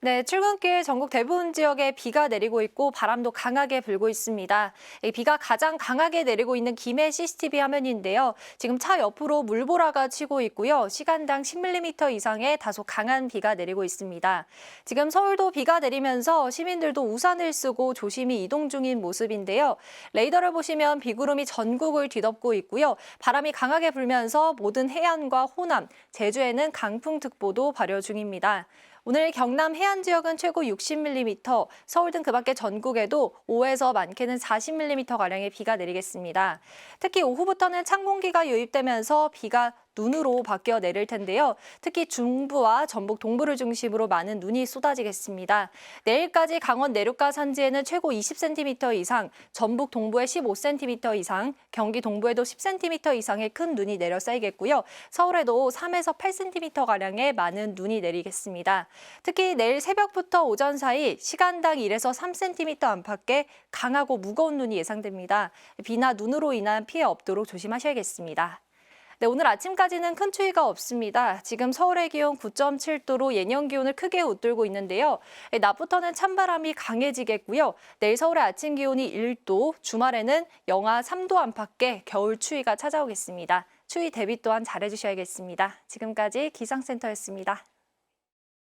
네, 출근길 전국 대부분 지역에 비가 내리고 있고 바람도 강하게 불고 있습니다. 이 비가 가장 강하게 내리고 있는 김해 CCTV 화면인데요. 지금 차 옆으로 물보라가 치고 있고요. 시간당 10mm 이상의 다소 강한 비가 내리고 있습니다. 지금 서울도 비가 내리면서 시민들도 우산을 쓰고 조심히 이동 중인 모습인데요. 레이더를 보시면 비구름이 전국을 뒤덮고 있고요. 바람이 강하게 불면서 모든 해안과 호남, 제주에는 강풍특보도 발효 중입니다. 오늘 경남 해안 지역은 최고 60mm, 서울 등 그 밖의 전국에도 5에서 많게는 40mm가량의 비가 내리겠습니다. 특히 오후부터는 찬 공기가 유입되면서 비가 눈으로 바뀌어 내릴 텐데요. 특히 중부와 전북 동부를 중심으로 많은 눈이 쏟아지겠습니다. 내일까지 강원 내륙과 산지에는 최고 20cm 이상, 전북 동부에 15cm 이상, 경기 동부에도 10cm 이상의 큰 눈이 내려 쌓이겠고요. 서울에도 3에서 8cm가량의 많은 눈이 내리겠습니다. 특히 내일 새벽부터 오전 사이 시간당 1에서 3cm 안팎의 강하고 무거운 눈이 예상됩니다. 비나 눈으로 인한 피해 없도록 조심하셔야겠습니다. 네, 오늘 아침까지는 큰 추위가 없습니다. 지금 서울의 기온 9.7도로 예년 기온을 크게 웃돌고 있는데요. 네, 낮부터는 찬바람이 강해지겠고요. 내일 서울의 아침 기온이 1도, 주말에는 영하 3도 안팎의 겨울 추위가 찾아오겠습니다. 추위 대비 또한 잘해주셔야겠습니다. 지금까지 기상센터였습니다.